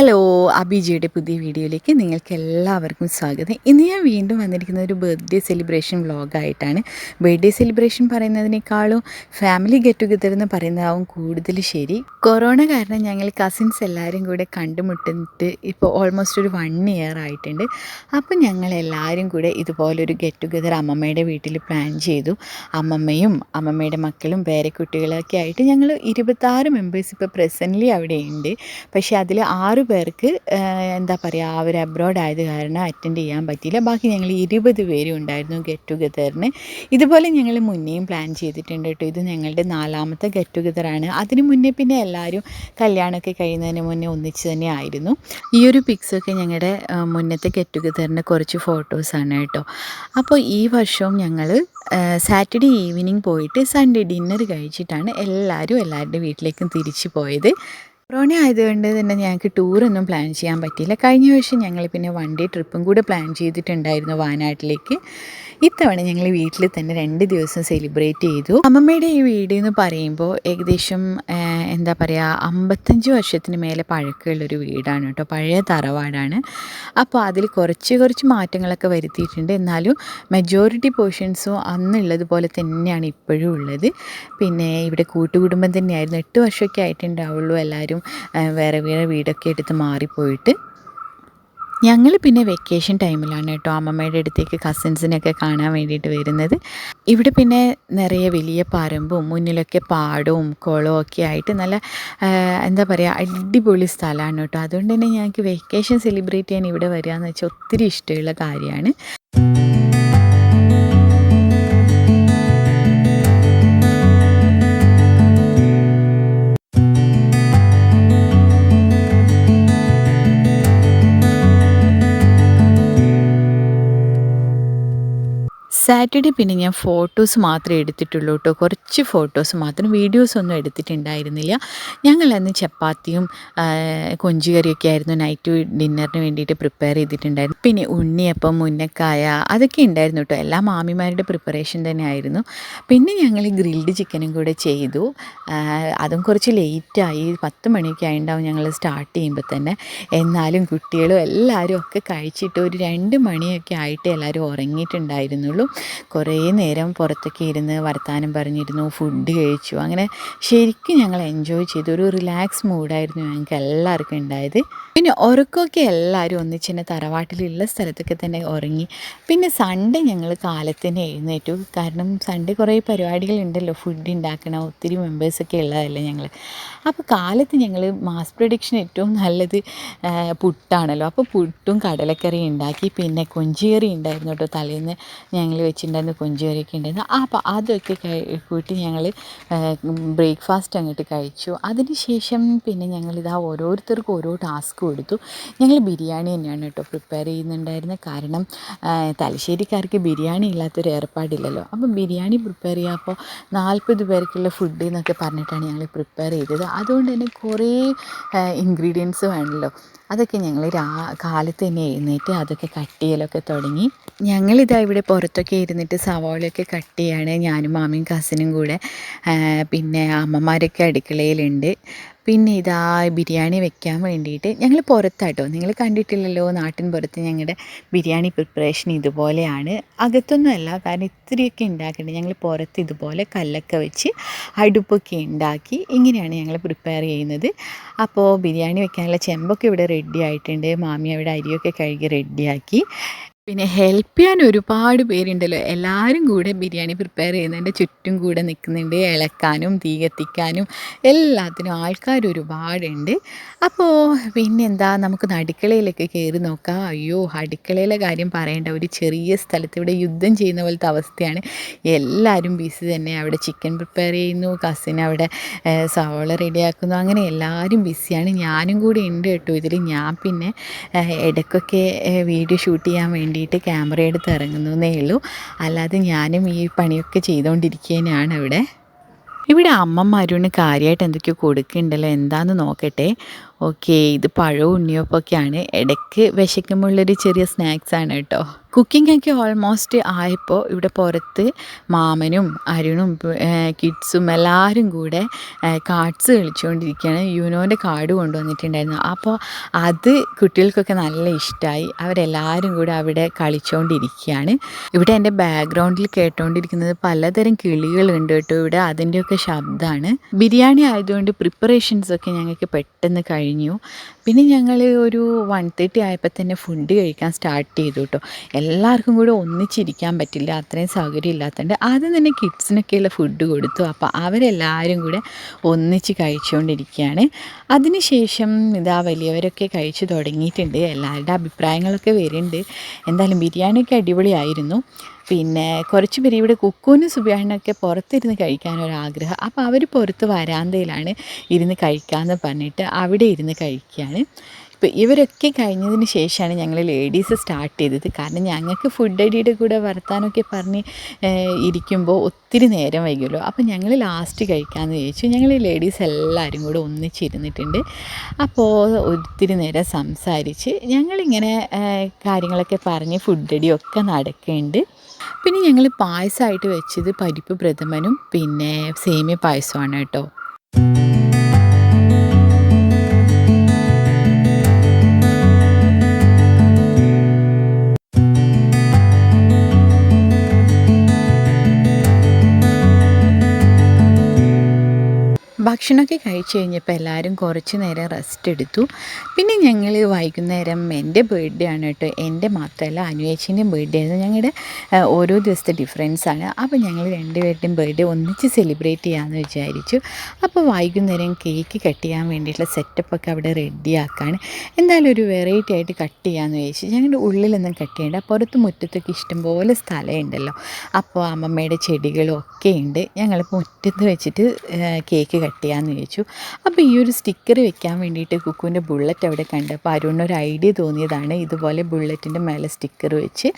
Hello. അബിജിയുടെ പുതിയ വീഡിയോയിലേക്ക് നിങ്ങൾക്ക് എല്ലാവർക്കും സ്വാഗതം. ഇന്ന് ഞാൻ വീണ്ടും വന്നിരിക്കുന്ന ഒരു ബർത്ത്ഡേ സെലിബ്രേഷൻ വ്ളോഗായിട്ടാണ് ബർത്ത്ഡേ സെലിബ്രേഷൻ പറയുന്നതിനേക്കാളും ഫാമിലി ഗെറ്റ് ടുഗദർ എന്ന് പറയുന്നതാവും കൂടുതൽ ശരി. കൊറോണ കാരണം ഞങ്ങൾ കസിൻസ് എല്ലാവരും കൂടെ കണ്ടുമുട്ടിട്ട് ഇപ്പോൾ ഓൾമോസ്റ്റ് ഒരു വൺ ഇയർ ആയിട്ടുണ്ട്. അപ്പോൾ ഞങ്ങൾ എല്ലാവരും കൂടെ ഇതുപോലൊരു ഗെറ്റ് ടുഗദർ അമ്മമ്മയുടെ വീട്ടിൽ പ്ലാൻ ചെയ്തു. അമ്മമ്മയും അമ്മമ്മയുടെ മക്കളും പേരക്കുട്ടികളൊക്കെ ആയിട്ട് ഞങ്ങൾ ഇരുപത്താറ് മെമ്പേഴ്സ് ഇപ്പോൾ പ്രസന്റ്ലി അവിടെ ഉണ്ട് പക്ഷേ അതിൽ ആറ് പേർക്ക് എന്താ പറയുക അവർ അബ്രോഡ് ആയത് കാരണം അറ്റൻഡ് ചെയ്യാൻ പറ്റിയില്ല. ബാക്കി ഞങ്ങൾ ഇരുപത് പേരും ഉണ്ടായിരുന്നു ഗെറ്റ് ടുഗദറിന് ഇതുപോലെ ഞങ്ങൾ മുന്നേയും പ്ലാൻ ചെയ്തിട്ടുണ്ട് കേട്ടോ. ഇത് ഞങ്ങളുടെ നാലാമത്തെ ഗെറ്റ് ടുഗദറാണ് അതിന് മുന്നേ പിന്നെ എല്ലാവരും കല്യാണമൊക്കെ കഴിയുന്നതിന് മുന്നേ ഒന്നിച്ച് തന്നെ ആയിരുന്നു. ഈ ഒരു പിക്സൊക്കെ ഞങ്ങളുടെ മുന്നത്തെ ഗെറ്റ് ടുഗദറിന്റെ കുറച്ച് ഫോട്ടോസാണ് കേട്ടോ. അപ്പോൾ ഈ വർഷവും ഞങ്ങൾ സാറ്റർഡേ ഈവനിങ് പോയിട്ട് സൺഡേ ഡിന്നർ കഴിച്ചിട്ടാണ് എല്ലാവരും എല്ലാവരുടെ വീട്ടിലേക്കും തിരിച്ചു പോയത്. കൊറോണ ആയതുകൊണ്ട് തന്നെ ഞങ്ങൾക്ക് ടൂറൊന്നും പ്ലാൻ ചെയ്യാൻ പറ്റിയില്ല. കഴിഞ്ഞ വർഷം ഞങ്ങൾ പിന്നെ വൺ ഡേ ട്രിപ്പും കൂടെ പ്ലാൻ ചെയ്തിട്ടുണ്ടായിരുന്നു വയനാട്ടിലേക്ക് ഇത്തവണ ഞങ്ങൾ വീട്ടിൽ തന്നെ രണ്ട് ദിവസം സെലിബ്രേറ്റ് ചെയ്തു. അമ്മമ്മയുടെ ഈ വീട് എന്ന് പറയുമ്പോൾ ഏകദേശം എന്താ പറയുക അമ്പത്തഞ്ച് വർഷത്തിന് മേലെ പഴക്കമുള്ളൊരു വീടാണ് കേട്ടോ. പഴയ തറവാടാണ്. അപ്പോൾ അതിൽ കുറച്ച് കുറച്ച് മാറ്റങ്ങളൊക്കെ വരുത്തിയിട്ടുണ്ട്. എന്നാലും മെജോറിറ്റി പോർഷൻസും അന്നുള്ളതുപോലെ തന്നെയാണ് ഇപ്പോഴും ഉള്ളത്. പിന്നെ ഇവിടെ കൂട്ടുകുടുംബം തന്നെയായിരുന്നു. എട്ട് വർഷമൊക്കെ ആയിട്ടുണ്ടാവുള്ളൂ എല്ലാവരും വേറെ വേറെ വീടൊക്കെ എടുത്ത് മാറിപ്പോയിട്ട്. ഞങ്ങൾ പിന്നെ വെക്കേഷൻ ടൈമിലാണ് കേട്ടോ അമ്മമ്മയുടെ അടുത്തേക്ക് കസിൻസിനെയൊക്കെ കാണാൻ വേണ്ടിയിട്ട് വരുന്നത്. ഇവിടെ പിന്നെ നിറയെ വലിയ പറമ്പും മുന്നിലൊക്കെ പാടവും കുളവും ഒക്കെ ആയിട്ട് നല്ല എന്താ പറയുക അടിപൊളി സ്ഥലമാണ് കേട്ടോ അതുകൊണ്ട് തന്നെ ഞങ്ങൾക്ക് വെക്കേഷൻ സെലിബ്രേറ്റ് ചെയ്യാൻ ഇവിടെ വരിക എന്ന് വെച്ചാൽ ഒത്തിരി ഇഷ്ടമുള്ള കാര്യമാണ്. സാറ്റർഡേ പിന്നെ ഞാൻ ഫോട്ടോസ് മാത്രമേ എടുത്തിട്ടുള്ളൂ കേട്ടോ കുറച്ച് ഫോട്ടോസ് മാത്രം. വീഡിയോസ് ഒന്നും എടുത്തിട്ടുണ്ടായിരുന്നില്ല. ഞങ്ങൾ അന്ന് ചപ്പാത്തിയും കൊഞ്ചുകറിയൊക്കെ ആയിരുന്നു നൈറ്റ് ഡിന്നറിന് വേണ്ടിയിട്ട് പ്രിപ്പയർ ചെയ്തിട്ടുണ്ടായിരുന്നു പിന്നെ ഉണ്ണിയപ്പം മുന്നക്കായ അതൊക്കെ ഉണ്ടായിരുന്നു കേട്ടോ എല്ലാ മാമിമാരുടെ പ്രിപ്പറേഷൻ തന്നെ ആയിരുന്നു. പിന്നെ ഞങ്ങൾ ഗ്രിൽഡ് ചിക്കനും കൂടെ ചെയ്തു. അതും കുറച്ച് ലേറ്റായി പത്ത് മണിയൊക്കെ ആയിണ്ടാവും ഞങ്ങൾ സ്റ്റാർട്ട് ചെയ്യുമ്പോൾ തന്നെ. എന്നാലും കുട്ടികളും എല്ലാവരും ഒക്കെ കഴിച്ചിട്ട് ഒരു രണ്ട് മണിയൊക്കെ ആയിട്ട് എല്ലാവരും ഉറങ്ങിയിട്ടുണ്ടായിരുന്നുള്ളൂ. കുറേ നേരം പുറത്തൊക്കെ ഇരുന്ന് വർത്തമാനം പറഞ്ഞിരുന്നു ഫുഡ് കഴിച്ചു. അങ്ങനെ ശരിക്കും ഞങ്ങൾ എൻജോയ് ചെയ്തു. ഒരു റിലാക്സ് മൂഡായിരുന്നു ഞങ്ങൾക്ക് എല്ലാവർക്കും ഉണ്ടായത്. പിന്നെ ഉറക്കമൊക്കെ എല്ലാവരും ഒന്നിച്ച് തന്നെ തറവാട്ടിലുള്ള സ്ഥലത്തൊക്കെ തന്നെ ഉറങ്ങി. പിന്നെ സൺഡേ ഞങ്ങൾ കാലത്തന്നെ എഴുന്നേറ്റു. കാരണം സൺഡേ കുറേ പരിപാടികളുണ്ടല്ലോ. ഫുഡ് ഉണ്ടാക്കണം ഒത്തിരി മെമ്പേഴ്സൊക്കെ ഉള്ളതല്ലേ ഞങ്ങൾ. അപ്പോൾ കാലത്ത് ഞങ്ങൾ മാസ് പ്രൊഡിക്ഷൻ ഏറ്റവും നല്ലത് പുട്ടാണല്ലോ. അപ്പോൾ പുട്ടും കടലക്കറിയും ഉണ്ടാക്കി. പിന്നെ കൊഞ്ചിയറി ഉണ്ടായിരുന്നു കേട്ടോ തലേന്ന് ഞങ്ങൾ വെച്ചിട്ടുണ്ടായിരുന്ന കൊഞ്ചിക്കറിയൊക്കെ ഉണ്ടായിരുന്നു. അപ്പോൾ അതൊക്കെ കൂട്ടി ഞങ്ങൾ ബ്രേക്ക്ഫാസ്റ്റ് അങ്ങോട്ട് കഴിച്ചു. അതിന് ശേഷം പിന്നെ ഞങ്ങളിതാ ഓരോരുത്തർക്കും ഓരോ ടാസ്ക് കൊടുത്തു. ഞങ്ങൾ ബിരിയാണി തന്നെയാണ് കേട്ടോ പ്രിപ്പയർ ചെയ്യുന്നുണ്ടായിരുന്നത് കാരണം തലശ്ശേരിക്കാർക്ക് ബിരിയാണി ഇല്ലാത്തൊരു ഏർപ്പാടില്ലല്ലോ. അപ്പോൾ ബിരിയാണി പ്രിപ്പയർ ചെയ്യുക അപ്പോൾ നാൽപ്പത് പേർക്കുള്ള ഫുഡ് എന്നൊക്കെ പറഞ്ഞിട്ടാണ് ഞങ്ങൾ പ്രിപ്പയർ ചെയ്തത്. അതുകൊണ്ട് തന്നെ കുറേ ഇൻഗ്രീഡിയൻസ് വേണമല്ലോ അതൊക്കെ ഞങ്ങൾ രാ കാലത്ത് തന്നെ എഴുന്നേറ്റ് അതൊക്കെ കട്ട് ചെയ്യലൊക്കെ തുടങ്ങി. ഞങ്ങളിതാ ഇവിടെ പുറത്തൊക്കെ ഇരുന്നിട്ട് സവാളയൊക്കെ കട്ട് ചെയ്യാണ് ഞാനും മാമിയും കസിനും കൂടെ. പിന്നെ അമ്മമാരൊക്കെ അടുക്കളയിലുണ്ട്. പിന്നെ ഇതാ ബിരിയാണി വെക്കാൻ വേണ്ടിയിട്ട് ഞങ്ങൾ പുറത്താട്ടോ. നിങ്ങൾ കണ്ടിട്ടില്ലല്ലോ നാട്ടിൻ പുറത്ത് ഞങ്ങളുടെ ബിരിയാണി പ്രിപ്പറേഷൻ ഇതുപോലെയാണ്. അകത്തൊന്നും അല്ല കാരണം ഇത്രയൊക്കെ ഉണ്ടാക്കേണ്ടത് ഞങ്ങൾ പുറത്ത് ഇതുപോലെ കല്ലൊക്കെ വെച്ച് അടുപ്പൊക്കെ ഉണ്ടാക്കി ഇങ്ങനെയാണ് ഞങ്ങൾ പ്രിപ്പയർ ചെയ്യുന്നത്. അപ്പോൾ ബിരിയാണി വെക്കാനുള്ള ചെമ്പൊക്കെ ഇവിടെ റെഡി ആയിട്ടുണ്ട്. മാമി അവിടെ അരിയൊക്കെ കഴുകി റെഡിയാക്കി പിന്നെ ഹെൽപ്പ് ചെയ്യാൻ ഒരുപാട് പേരുണ്ടല്ലോ. എല്ലാവരും കൂടെ ബിരിയാണി പ്രിപ്പയർ ചെയ്യുന്നതിന്റെ ചുറ്റും കൂടെ നിൽക്കുന്നുണ്ട്. ഇളക്കാനും തീ കത്തിക്കാനും എല്ലാത്തിനും ആൾക്കാർ ഒരുപാടുണ്ട്. അപ്പോൾ പിന്നെന്താ നമുക്ക് അടുക്കളയിലൊക്കെ കയറി നോക്കാം. അയ്യോ അടുക്കളയിലെ കാര്യം പറയേണ്ട. ഒരു ചെറിയ സ്ഥലത്ത് ഇവിടെ യുദ്ധം ചെയ്യുന്ന പോലത്തെ അവസ്ഥയാണ്. എല്ലാവരും ബിസി തന്നെ. അവിടെ ചിക്കൻ പ്രിപ്പയർ ചെയ്യുന്നു. കസിൻ അവിടെ സവോള റെഡിയാക്കുന്നു അങ്ങനെ എല്ലാവരും ബിസിയാണ് ഞാനും കൂടി ഉണ്ട് കേട്ടോ ഇതിൽ ഞാൻ പിന്നെ ഇടയ്ക്കൊക്കെ വീഡിയോ ഷൂട്ട് ചെയ്യാൻ വേണ്ടിയിട്ട് ക്യാമറ എടുത്ത് ഇറങ്ങുന്നേ ഉള്ളൂ. അല്ലാതെ ഞാനും ഈ പണിയൊക്കെ ചെയ്തുകൊണ്ടിരിക്കുകയാണ് അവിടെ ഇവിടെ അമ്മമാരോട് കാര്യമായിട്ട് എന്തൊക്കെയോ കൊടുക്കുന്നുണ്ടല്ലോ. എന്താണെന്ന് നോക്കട്ടെ. ഓക്കെ ഇത് പഴവും ഉണ്ണിയപ്പൊക്കെയാണ് ഇടയ്ക്ക് വിശക്കുമ്പോഴുള്ളൊരു ചെറിയ സ്നാക്സാണ് കേട്ടോ. കുക്കിംഗ് ഒക്കെ ഓൾമോസ്റ്റ് ആയപ്പോൾ ഇവിടെ പുറത്ത് മാമനും അരുണും കിഡ്സും എല്ലാവരും കൂടെ കാർഡ്സ് കളിച്ചുകൊണ്ടിരിക്കുകയാണ് യുനോന്റെ കാർഡ് കൊണ്ടുവന്നിട്ടുണ്ടായിരുന്നു. അപ്പോൾ അത് കുട്ടികൾക്കൊക്കെ നല്ല ഇഷ്ടമായി അവരെല്ലാവരും കൂടെ അവിടെ കളിച്ചുകൊണ്ടിരിക്കുകയാണ് ഇവിടെ എന്റെ ബാക്ക്ഗ്രൗണ്ടിൽ കേട്ടുകൊണ്ടിരിക്കുന്നത് പലതരം കിളികളുണ്ട് കേട്ടോ. ഇവിടെ അതിന്റെയൊക്കെ ശബ്ദമാണ്. ബിരിയാണി ആയതുകൊണ്ട് പ്രിപ്പറേഷൻസൊക്കെ ഞങ്ങൾക്ക് പെട്ടെന്ന് കഴിഞ്ഞു കഴിഞ്ഞു പിന്നെ ഞങ്ങൾ ഒരു വൺ തേർട്ടി ആയപ്പോൾ തന്നെ ഫുഡ് കഴിക്കാൻ സ്റ്റാർട്ട് ചെയ്തു കേട്ടോ എല്ലാവർക്കും കൂടെ ഒന്നിച്ചിരിക്കാൻ പറ്റില്ല അത്രയും സൗകര്യം ഇല്ലാത്തതുകൊണ്ട് ആദ്യം തന്നെ കിഡ്സിനൊക്കെയുള്ള ഫുഡ് കൊടുത്തു. അപ്പോൾ അവരെല്ലാവരും കൂടെ ഒന്നിച്ച് കഴിച്ചുകൊണ്ടിരിക്കുകയാണ് അതിനുശേഷം ഇതാ വലിയവരൊക്കെ കഴിച്ചു തുടങ്ങിയിട്ടുണ്ട്. എല്ലാവരുടെ അഭിപ്രായങ്ങളൊക്കെ വരുന്നുണ്ട്. എന്തായാലും ബിരിയാണിയൊക്കെ അടിപൊളിയായിരുന്നു. പിന്നെ കുറച്ച് പേര് ഇവിടെ കുക്കൂനും സുബിയാനൊക്കെ പുറത്തിരുന്ന് കഴിക്കാനൊരാഗ്രഹം അപ്പോൾ അവർ പുറത്ത് വരാന്തയിലാണ് ഇരുന്ന് കഴിക്കാമെന്ന് പറഞ്ഞിട്ട് അവിടെ ഇരുന്ന് കഴിക്കുകയാണ് ഇപ്പോൾ ഇവരൊക്കെ കഴിഞ്ഞതിന് ശേഷമാണ് ഞങ്ങൾ ലേഡീസ് സ്റ്റാർട്ട് ചെയ്തത്. കാരണം ഞങ്ങൾക്ക് ഫുഡ് അടിയുടെ കൂടെ വർത്താനൊക്കെ പറഞ്ഞ് ഇരിക്കുമ്പോൾ ഒത്തിരി നേരം വൈകുമല്ലോ അപ്പോൾ ഞങ്ങൾ ലാസ്റ്റ് കഴിക്കാമെന്ന് ചോദിച്ചു ഞങ്ങൾ ലേഡീസ് എല്ലാവരും കൂടെ ഒന്നിച്ചിരുന്നിട്ടുണ്ട്. അപ്പോൾ ഒത്തിരി നേരം സംസാരിച്ച് ഞങ്ങളിങ്ങനെ കാര്യങ്ങളൊക്കെ പറഞ്ഞ് ഫുഡ് അടിയൊക്കെ നടക്കുന്നുണ്ട് പിന്നെ ഞങ്ങൾ പായസമായിട്ട് വെച്ചത് പരിപ്പ് പ്രഥമനും പിന്നെ സേമിയ പായസമാണ് കേട്ടോ. ഭക്ഷണമൊക്കെ കഴിച്ച് കഴിഞ്ഞപ്പോൾ എല്ലാവരും കുറച്ച് നേരം റെസ്റ്റ് എടുത്തു. പിന്നെ ഞങ്ങൾ വൈകുന്നേരം എന്റെ ബർത്ത്ഡേ ആണ് കേട്ടോ. എന്റെ മാത്രമല്ല അനുയേച്ചിന്റെയും ബർത്ത്ഡേ ആയിരുന്നു ഞങ്ങളുടെ ഓരോ ദിവസത്തെ ഡിഫറൻസ് ആണ്. അപ്പോൾ ഞങ്ങൾ രണ്ടുപേരുടെയും ബർത്ത്ഡേ ഒന്നിച്ച് സെലിബ്രേറ്റ് ചെയ്യാമെന്ന് വിചാരിച്ചു. അപ്പോൾ വൈകുന്നേരം കേക്ക് കട്ട് ചെയ്യാൻ വേണ്ടിയിട്ടുള്ള സെറ്റപ്പൊക്കെ അവിടെ റെഡിയാക്കാണ് എന്തായാലും ഒരു വെറൈറ്റി ആയിട്ട് കട്ട് ചെയ്യാമെന്ന് വിചാരിച്ചു. ഞങ്ങളുടെ ഉള്ളിലൊന്നും കട്ട് ചെയ്യേണ്ട. പുറത്ത് മുറ്റത്തൊക്കെ ഇഷ്ടംപോലെ സ്ഥലമുണ്ടല്ലോ അപ്പോൾ അമ്മമ്മയുടെ ചെടികളും ഒക്കെ ഉണ്ട്. ഞങ്ങൾ മുറ്റത്ത് വെച്ചിട്ട് കേക്ക് കട്ട് ചെയ്യാമെന്ന് ചോദിച്ചു. അപ്പോൾ ഈ ഒരു സ്റ്റിക്കർ വെക്കാൻ വേണ്ടിയിട്ട് കുക്കുവിന്റെ ബുള്ളറ്റ് അവിടെ കണ്ടപ്പോൾ അരുണിനൊരു ഐഡിയ തോന്നിയതാണ്. ഇതുപോലെ ബുള്ളറ്റിന്റെ മേലെ സ്റ്റിക്കർ വെച്ച്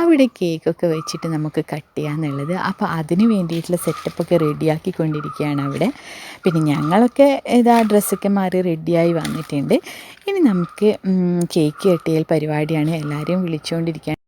അവിടെ കേക്കൊക്കെ വെച്ചിട്ട് നമുക്ക് കട്ട് ചെയ്യാമെന്നുള്ളത് അപ്പോൾ അതിന് വേണ്ടിയിട്ടുള്ള സെറ്റപ്പൊക്കെ റെഡിയാക്കിക്കൊണ്ടിരിക്കുകയാണ് അവിടെ. പിന്നെ ഞങ്ങളൊക്കെ ഇതാ ഡ്രസ്സൊക്കെ മാറി റെഡിയായി വന്നിട്ടുണ്ട്. ഇനി നമുക്ക് കേക്ക് കെട്ടിയൽ പരിപാടിയാണ്. എല്ലാവരെയും വിളിച്ചുകൊണ്ടിരിക്കുകയാണ്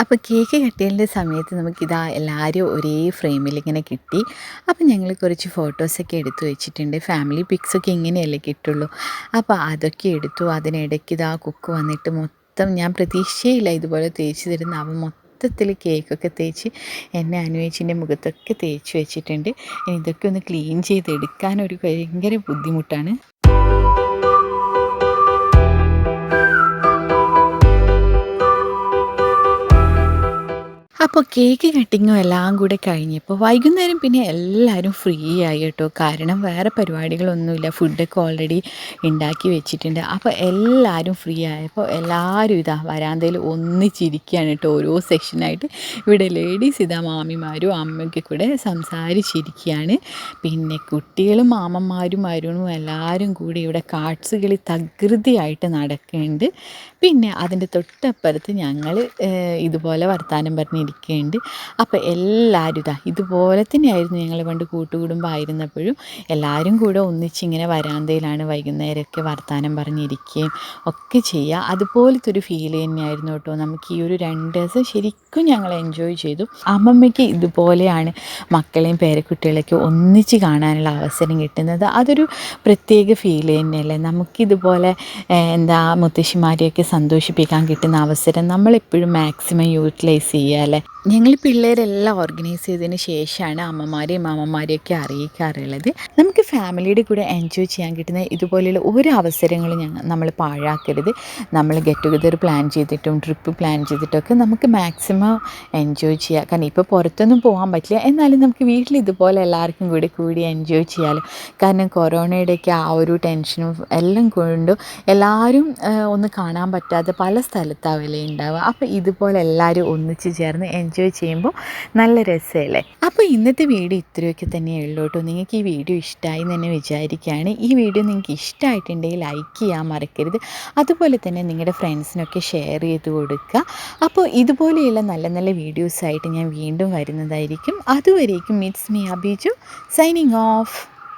അപ്പോൾ കേക്ക് കട്ടിയലിന്റെ സമയത്ത് നമുക്കിതാ എല്ലാവരും ഒരേ ഫ്രെയിമിൽ ഇങ്ങനെ കിട്ടി അപ്പോൾ ഞങ്ങൾ കുറച്ച് ഫോട്ടോസൊക്കെ എടുത്തു വെച്ചിട്ടുണ്ട്. ഫാമിലി പിക്സൊക്കെ ഇങ്ങനെയല്ലേ കിട്ടുള്ളൂ. അപ്പോൾ അതൊക്കെ എടുത്തു അതിനിടയ്ക്ക് ഇതാ കുക്ക് വന്നിട്ട് മൊത്തം ഞാൻ പ്രതീക്ഷയില്ല ഇതുപോലെ തേച്ച് തരുന്ന അവൻ മൊത്തത്തിൽ കേക്കൊക്കെ തേച്ച് എന്നെ അനുവേച്ചിന്റെ മുഖത്തൊക്കെ തേച്ച് വെച്ചിട്ടുണ്ട്. ഇനി ഇതൊക്കെ ഒന്ന് ക്ലീൻ ചെയ്തെടുക്കാൻ ഒരു ഭയങ്കര ബുദ്ധിമുട്ടാണ്. അപ്പോൾ കേക്ക് കട്ടിങ്ങും എല്ലാം കൂടെ കഴിഞ്ഞപ്പോൾ വൈകുന്നേരം പിന്നെ എല്ലാവരും ഫ്രീ ആയി കേട്ടോ. കാരണം വേറെ പരിപാടികളൊന്നുമില്ല. ഫുഡൊക്കെ ഓൾറെഡി ഉണ്ടാക്കി വെച്ചിട്ടുണ്ട്. അപ്പോൾ എല്ലാവരും ഫ്രീ ആയപ്പോൾ എല്ലാവരും ഇതാ വരാന്തയിൽ ഒന്നിച്ചിരിക്കുകയാണ് കേട്ടോ. ഓരോ സെക്ഷനായിട്ട് ഇവിടെ ലേഡീസ് ഇതാ മാമിമാരും അമ്മയ്ക്ക് കൂടെ സംസാരിച്ചിരിക്കുകയാണ്. പിന്നെ കുട്ടികളും മാമന്മാരും അരുണും എല്ലാവരും കൂടി ഇവിടെ കാർഡ്സ് കളി തകൃതിയായിട്ട് നടക്കുന്നുണ്ട്. പിന്നെ അതിന്റെ തൊട്ടപ്പുറത്ത് ഞങ്ങൾ ഇതുപോലെ വർത്തമാനം പറഞ്ഞിരിക്കുന്നുണ്ട് അപ്പോൾ എല്ലാവരും ഇതാ ഇതുപോലെ തന്നെയായിരുന്നു ഞങ്ങൾ പണ്ട് കൂട്ടുകുടുംബമായിരുന്നപ്പോഴും. എല്ലാവരും കൂടെ ഒന്നിച്ചിങ്ങനെ വരാന്തയിലാണ് വൈകുന്നേരമൊക്കെ വർത്തമാനം പറഞ്ഞിരിക്കുകയും ഒക്കെ ചെയ്യുക. അതുപോലത്തെ ഒരു ഫീൽ തന്നെയായിരുന്നു കേട്ടോ. നമുക്ക് ഈ ഒരു രണ്ട് ദിവസം ശരിക്കും ഞങ്ങൾ എൻജോയ് ചെയ്തു. അമ്മമ്മയ്ക്ക് ഇതുപോലെയാണ് മക്കളെയും പേരക്കുട്ടികളെയൊക്കെ ഒന്നിച്ച് കാണാനുള്ള അവസരം കിട്ടുന്നത്. അതൊരു പ്രത്യേക ഫീൽ തന്നെയല്ലേ? നമുക്കിതുപോലെ എന്താ മുത്തശ്ശിമാരെയൊക്കെ സന്തോഷിപ്പിക്കാൻ കിട്ടുന്ന അവസരം നമ്മളെപ്പോഴും മാക്സിമം യൂട്ടിലൈസ് ചെയ്യുക അല്ലേ? ഞങ്ങൾ പിള്ളേരെല്ലാം ഓർഗനൈസ് ചെയ്തതിന് ശേഷമാണ് അമ്മമാരെയും മാമന്മാരെയും ഒക്കെ അറിയിക്കാറുള്ളത്. നമുക്ക് ഫാമിലിയുടെ കൂടെ എൻജോയ് ചെയ്യാൻ കിട്ടുന്ന ഇതുപോലെയുള്ള ഒരു അവസരങ്ങളും ഞങ്ങൾ നമ്മൾ പാഴാക്കരുത്. നമ്മൾ ഗെറ്റ് ടുഗദർ പ്ലാൻ ചെയ്തിട്ടും ട്രിപ്പ് പ്ലാൻ ചെയ്തിട്ടൊക്കെ നമുക്ക് മാക്സിമം എൻജോയ് ചെയ്യാം. കാരണം ഇപ്പോൾ പുറത്തൊന്നും പോകാൻ പറ്റില്ല. എന്നാലും നമുക്ക് വീട്ടിൽ ഇതുപോലെ എല്ലാവർക്കും കൂടി കൂടി എൻജോയ് ചെയ്യാമല്ലോ കാരണം കൊറോണയുടെയൊക്കെ ആ ഒരു ടെൻഷനും എല്ലാം കൊണ്ടും എല്ലാവരും ഒന്ന് കാണാൻ പറ്റാതെ പല സ്ഥലത്താവില്ലേ ഉണ്ടാവുക അപ്പോൾ ഇതുപോലെ എല്ലാവരും ഒന്നിച്ച് ചേർന്ന് എൻജോയ് ചെയ്യുമ്പോൾ നല്ല രസമല്ലേ? അപ്പോൾ ഇന്നത്തെ വീഡിയോ ഇത്രയൊക്കെ തന്നെയേ ഉള്ളൂ കേട്ടോ. നിങ്ങൾക്ക് ഈ വീഡിയോ ഇഷ്ടമായി എന്ന് തന്നെ വിചാരിക്കുകയാണ്. ഈ വീഡിയോ നിങ്ങൾക്ക് ഇഷ്ടമായിട്ടുണ്ടെങ്കിൽ ലൈക്ക് ചെയ്യാൻ മറക്കരുത്. അതുപോലെ തന്നെ നിങ്ങളുടെ ഫ്രണ്ട്സിനൊക്കെ ഷെയർ ചെയ്ത് കൊടുക്കുക. അപ്പോൾ ഇതുപോലെയുള്ള നല്ല നല്ല വീഡിയോസായിട്ട് ഞാൻ വീണ്ടും വരുന്നതായിരിക്കും. അതുവരേക്കും it's me Abiju signing off